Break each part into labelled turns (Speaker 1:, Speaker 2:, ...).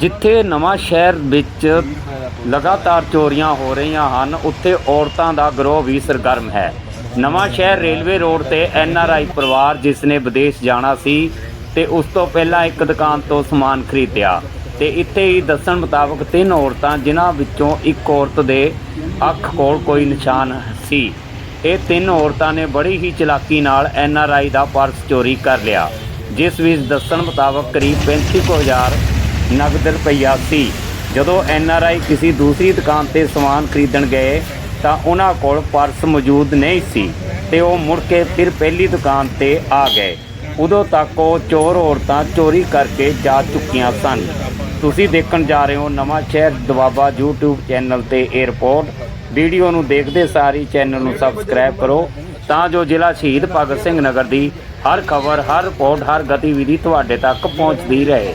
Speaker 1: ਜਿੱਥੇ ਨਵਾਂ ਸ਼ਹਿਰ ਵਿੱਚ ਲਗਾਤਾਰ ਚੋਰੀਆਂ ਹੋ ਰਹੀਆਂ ਹਨ, ਉੱਥੇ ਔਰਤਾਂ ਦਾ ਗਰੋਹ ਵੀ ਸਰਗਰਮ ਹੈ। ਨਵਾਂ ਸ਼ਹਿਰ ਰੇਲਵੇ ਰੋਡ ਤੇ ਐਨ ਆਰ ਆਈ ਪਰਿਵਾਰ, ਜਿਸ ਨੇ ਵਿਦੇਸ਼ ਜਾਣਾ ਸੀ ਤੇ ਉਸ ਤੋਂ ਪਹਿਲਾਂ ਇੱਕ ਦੁਕਾਨ ਤੋਂ ਸਮਾਨ ਖਰੀਦਿਆ। ਤੇ ਇੱਥੇ ਹੀ ਦੱਸਣ ਮੁਤਾਬਕ ਤਿੰਨ ਔਰਤਾਂ, ਜਿਨ੍ਹਾਂ ਵਿੱਚੋਂ ਇੱਕ ਔਰਤ ਦੇ ਅੱਖ ਕੋਲ ਕੋਈ ਨਿਸ਼ਾਨ ਸੀ। ਇਹ ਤਿੰਨ ਔਰਤਾਂ ਨੇ ਬੜੀ ਹੀ ਚਲਾਕੀ ਨਾਲ N R I the purse ਚੋਰੀ ਕਰ ਲਿਆ, ਜਿਸ ਵਿੱਚ ਦੱਸਣ ਮੁਤਾਬਕ ਕਰੀਬ 35000 ਨਗਦ ਰੁਪਈਆ ਸੀ। ਜਦੋਂ ਐਨ ਆਰ ਆਈ ਕਿਸੇ ਦੂਸਰੀ ਦੁਕਾਨ ਤੇ ਸਮਾਨ ਖਰੀਦਣ ਗਏ, ਤਾਂ ਉਹਨਾਂ ਕੋਲ ਪਰਸ ਮੌਜੂਦ ਨਹੀਂ ਸੀ ਤੇ ਉਹ ਮੁੜ ਕੇ ਫਿਰ ਪਹਿਲੀ ਦੁਕਾਨ ਤੇ ਆ ਗਏ। ਉਦੋਂ ਤੱਕ ਉਹ ਚੋਰ ਔਰਤਾਂ ਚੋਰੀ ਕਰਕੇ ਜਾ ਚੁੱਕੀਆਂ ਸਨ। ਤੁਸੀਂ ਦੇਖਣ ਜਾ ਰਹੇ ਹੋ Nawanshahr Doaba YouTube channel ਤੇ 에ਅਰਪੋਰਟ ਵੀਡੀਓ ਨੂੰ ਦੇਖਦੇ ਸਾਰੀ ਚੈਨਲ ਨੂੰ ਸਬਸਕ੍ਰਾਈਬ ਕਰੋ। ਤਾਂ ਜੋ ਜ਼ਿਲ੍ਹਾ ਸ਼ਹੀਦ ਭਗਤ ਸਿੰਘ ਨਗਰ ਦੀ ਹਰ ਖਬਰ, ਹਰ ਰਿਪੋਰਟ ਹਰ ਗਤੀਵਿਧੀ ਤੁਹਾਡੇ ਤੱਕ ਪਹੁੰਚਦੀ ਰਹੇ।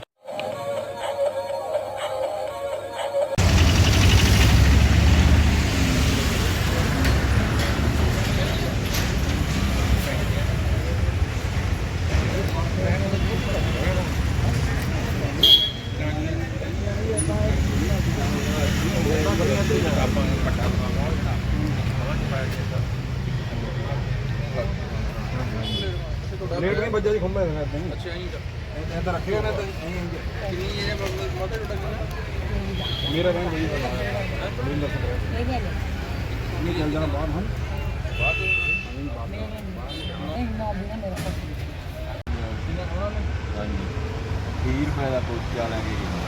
Speaker 2: ਲੇਟ ਨਹੀਂ ਵੱਜਿਆ ਜੀ ਖੰਭੇ ਦੇ ਨਾਲ ਅੱਛਾ ਜੀ ਐਦਾਂ ਰੱਖਿਆ ਨਾ ਤਾਂ ਕਿੰਨੀ ਇਹ ਮੋਟੇ ਟੁੱਟ ਮੇਰਾ ਰਹਿਣ ਜੀ ਬਲਿੰਦਰ ਸਿੰਘ ਨਹੀਂ ਚੱਲ ਜਾਣਾ ਬਾਹਰ ਹਨ ਹਾਂਜੀ। 20 ਰੁਪਏ ਦਾ ਪੋਚਾ ਲੈਂਗੇ ਜੀ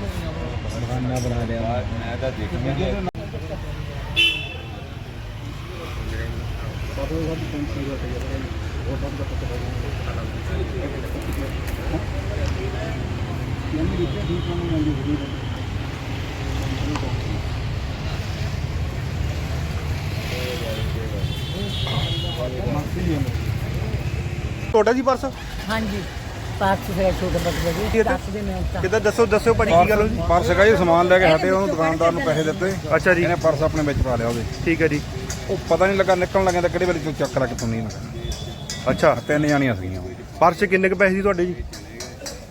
Speaker 2: ਬਹਾਨਾ ਬਣਾ ਲਿਆ ਮੈਂ ਤਾਂ ਦੇਖਿਆ
Speaker 3: ਤੁਹਾਡਾ ਜੀ ਪਰਸ
Speaker 4: ਹਾਂਜੀ ਪਾਸ ਫਿਰ ਛੋਟੇ ਬੱਚੇ
Speaker 3: ਕੀ
Speaker 4: ਜੀ
Speaker 3: ਇਹਦੇ?
Speaker 4: ਦੱਸ ਦੇ ਮੈਂ ਤਾਂ
Speaker 3: ਕਿੱਦਾਂ ਦੱਸੋ ਦੱਸਿਓ ਭਾਜੀ ਕੀ ਗੱਲ ਹੋਈ? ਜੀ
Speaker 2: ਪਰਸ ਹੈਗਾ ਜੀ ਸਮਾਨ ਲੈ ਕੇ ਹਟੇ ਉਹਨੂੰ ਦੁਕਾਨਦਾਰ ਨੂੰ ਪੈਸੇ ਦਿੱਤੇ।
Speaker 3: ਅੱਛਾ ਜੀ।
Speaker 2: ਇਹਨੇ ਪਰਸ ਆਪਣੇ ਵਿੱਚ ਪਾ ਲਿਆ ਉਹਦੇ।
Speaker 3: ਠੀਕ ਹੈ ਜੀ।
Speaker 2: ਉਹ ਪਤਾ ਨਹੀਂ ਲੱਗਾ ਨਿਕਲਣ ਲੱਗਿਆ ਤਾਂ ਕਿਹੜੇ ਵੇਲੇ ਚੋਂ ਚੱਕ ਰੱਖ ਤੋਂ ਨਹੀਂ ਲੱਗਾ
Speaker 3: ਅੱਛਾ।
Speaker 2: ਤਿੰਨ ਜਾਣੀਆਂ ਸੀਗੀਆਂ।
Speaker 3: ਪਰਸ 'ਚ ਕਿੰਨੇ ਕੁ ਪੈਸੇ ਸੀ ਤੁਹਾਡੇ ਜੀ?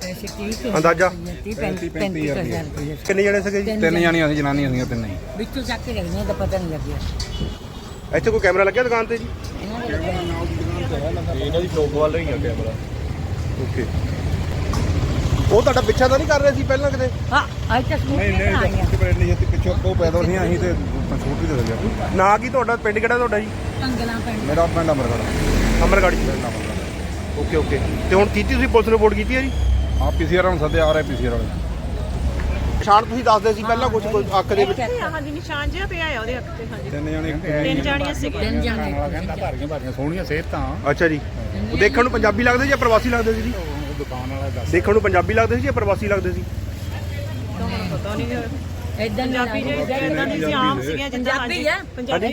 Speaker 4: ਪੈਸੇ ਕੀ ਤੇ
Speaker 3: ਅੰਦਾਜ਼ਾ?
Speaker 4: 30 35 ਹਜ਼ਾਰ ਰੁਪਏ
Speaker 3: ਕਿੰਨੇ ਜਣੇ ਸੀਗੇ ਜੀ?
Speaker 2: ਤਿੰਨ ਜਾਣੀਆਂ ਸੀ ਜਨਾਨੀਆਂ ਸੀਗੀਆਂ ਤਿੰਨੇ। ਹੀ
Speaker 4: ਵਿੱਚੋਂ ਚੱਕ ਕੇ ਲੱਗਨੇ ਤਾਂ ਪਤਾ ਨਹੀਂ ਲੱਗਿਆ।
Speaker 3: ਇੱਥੇ ਕੋਈ ਕੈਮਰਾ ਲੱਗਿਆ ਦੁਕਾਨ ਤੇ ਜੀ?
Speaker 4: ਇਹਨਾਂ ਦੇ ਲੱਗਿਆ।
Speaker 2: ਇਹਨਾਂ ਦੀ ਚੌਕ ਵੱਲ ਹੀ ਆ ਕੈਮਰਾ।
Speaker 3: ਓਕੇ ਉਹ ਤੁਹਾਡਾ ਪਿੱਛਾ ਤਾਂ ਨਹੀਂ ਕਰ ਰਹੇ ਸੀ ਪਹਿਲਾਂ ਕਿਤੇ?
Speaker 4: ਹਾਂ ਅੱਜ ਤੱਕ
Speaker 2: ਨਹੀਂ ਨਹੀਂ ਜੱਟ ਬੈਠ ਨਹੀਂ ਸੀ ਪਿੱਛੋਂ ਉਹ ਪੈਦਲ ਸੀ ਅਸੀਂ ਤੇ ਛੋਟੀ ਦੇ ਗਿਆ।
Speaker 3: ਨਾਂ ਕੀ ਤੁਹਾਡਾ ਪਿੰਡ ਕਿਹੜਾ ਤੁਹਾਡਾ ਜੀ?
Speaker 4: ਕੰਗਲਾਂ ਪਿੰਡ।
Speaker 2: ਮੇਰਾ ਪਿੰਡ ਅਮਰਗੜ
Speaker 3: ਅਮਰਗੜ੍ਹ ਜੀ। ਓਕੇ ਓਕੇ ਤੇ ਹੁਣ ਕੀਤੀ ਤੁਸੀਂ ਪੁਲਿਸ ਰਿਪੋਰਟ ਕੀਤੀ ਹੈ ਜੀ?
Speaker 2: ਆ ਪੀਸੀਆਰ ਨੂੰ ਸੱਦੇ ਆ ਰਹੇ ਪੀਸੀਆਰ ਵਾਲੇ।
Speaker 3: ਪਛਾਣ ਤੁਸੀਂ ਦੱਸਦੇ ਸੀ ਪਹਿਲਾਂ ਕੁਝ ਕੋਈ ਅੱਖ ਦੇ ਵਿੱਚ?
Speaker 5: ਹਾਂਜੀ ਨਿਸ਼ਾਨ ਜਿਹਾ ਪਿਆ ਆ ਉਹਦੇ ਅੱਖ ਤੇ ਹਾਂਜੀ।
Speaker 2: ਤਿੰਨ ਜਾਣੇ
Speaker 5: ਤਿੰਨ ਜਾਣੀਆਂ ਸੀਗੀਆਂ।
Speaker 4: ਤਿੰਨ ਜਾਣੇ
Speaker 2: ਭਾਰੀਆਂ ਭਾਰੀਆਂ ਸੋਹਣੀਆਂ ਸਿਹਤਾਂ
Speaker 3: ਅੱਛਾ ਜੀ। ਉਹ ਦੇਖਣ ਨੂੰ ਪੰਜਾਬੀ ਲੱਗਦੇ ਸੀ ਜਾਂ ਪ੍ਰਵਾਸੀ ਲੱਗਦੇ ਸੀ ਜੀ?
Speaker 2: ਦੁਕਾਨ ਵਾਲਾ ਦੱਸ।
Speaker 3: ਦੇਖਣ ਨੂੰ ਪੰਜਾਬੀ ਲੱਗਦੇ ਸੀ ਜਾਂ ਪ੍ਰਵਾਸੀ ਲੱਗਦੇ ਸੀ?
Speaker 5: ਪਤਾ ਨਹੀਂ।
Speaker 4: ਇਦਾਂ
Speaker 5: ਪੰਜਾਬੀ ਜਿਹੜੇ ਇਦਾਂ ਦੀ। ਸੀ ਆਮ ਸੀਗੀਆਂ ਜਿੱਦਾਂ
Speaker 4: ਪੰਜਾਬੀ ਆ।
Speaker 5: ਪੰਜਾਬੀ